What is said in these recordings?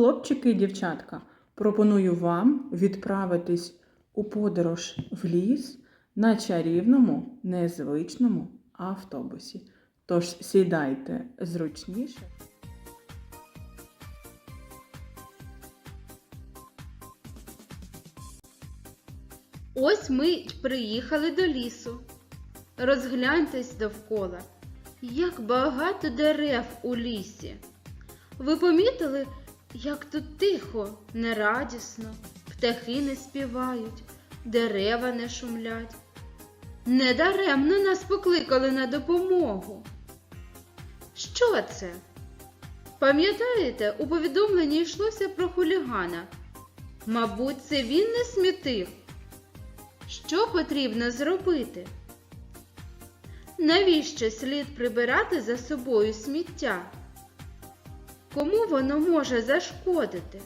Хлопчики і дівчатка, пропоную вам відправитись у подорож в ліс на чарівному, незвичному автобусі. Тож сідайте зручніше. Ось ми приїхали до лісу. Розгляньтесь довкола, як багато дерев у лісі. Ви помітили, як тут тихо, нерадісно, птахи не співають, дерева не шумлять. Недаремно нас покликали на допомогу. Що це? Пам'ятаєте, у повідомленні йшлося про хулігана. Мабуть, це він не смітив. Що потрібно зробити? Навіщо слід прибирати за собою сміття? Кому воно може зашкодити?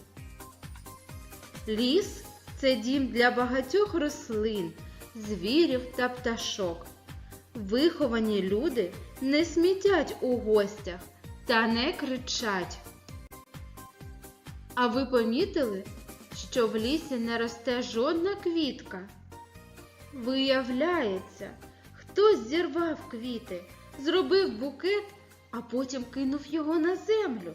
Ліс це дім для багатьох рослин, звірів та пташок. Виховані люди не смітять у гостях та не кричать. А ви помітили, що в лісі не росте жодна квітка? Виявляється, хтось зірвав квіти, зробив букет, а потім кинув його на землю.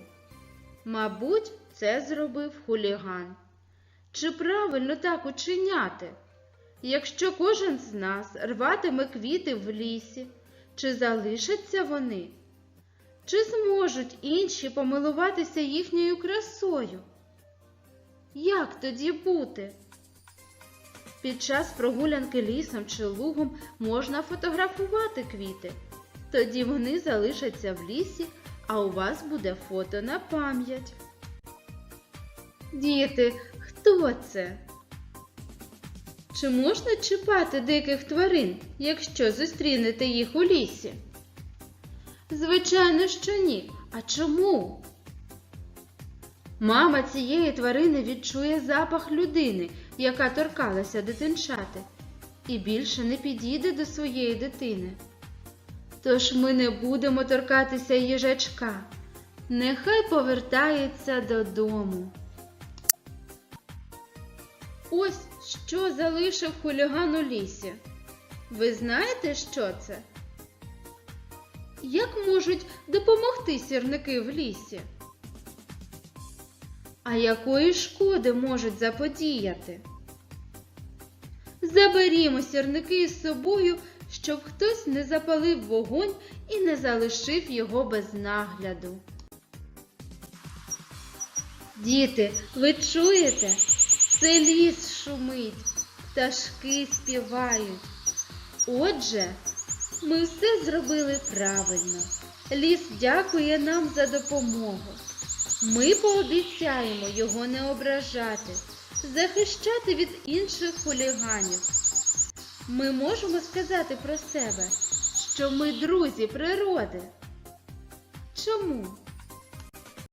Мабуть, це зробив хуліган. Чи правильно так учиняти? Якщо кожен з нас рватиме квіти в лісі, чи залишаться вони? Чи зможуть інші помилуватися їхньою красою? Як тоді бути? Під час прогулянки лісом чи лугом можна фотографувати квіти. Тоді вони залишаться в лісі, а у вас буде фото на пам'ять. Діти, хто це? Чи можна чіпати диких тварин, якщо зустрінете їх у лісі? Звичайно, що ні. А чому? Мама цієї тварини відчує запах людини, яка торкалася дитинчати, і більше не підійде до своєї дитини. Тож ми не будемо торкатися їжачка. Нехай повертається додому. Ось що залишив хуліган у лісі. Ви знаєте, що це? Як можуть допомогти сірники в лісі? А якої шкоди можуть заподіяти? Заберімо сірники із собою, щоб хтось не запалив вогонь і не залишив його без нагляду. Діти, ви чуєте? Це ліс шумить, пташки співають. Отже, ми все зробили правильно. Ліс дякує нам за допомогу. Ми пообіцяємо його не ображати, захищати від інших хуліганів. Ми можемо сказати про себе, що ми друзі природи. Чому?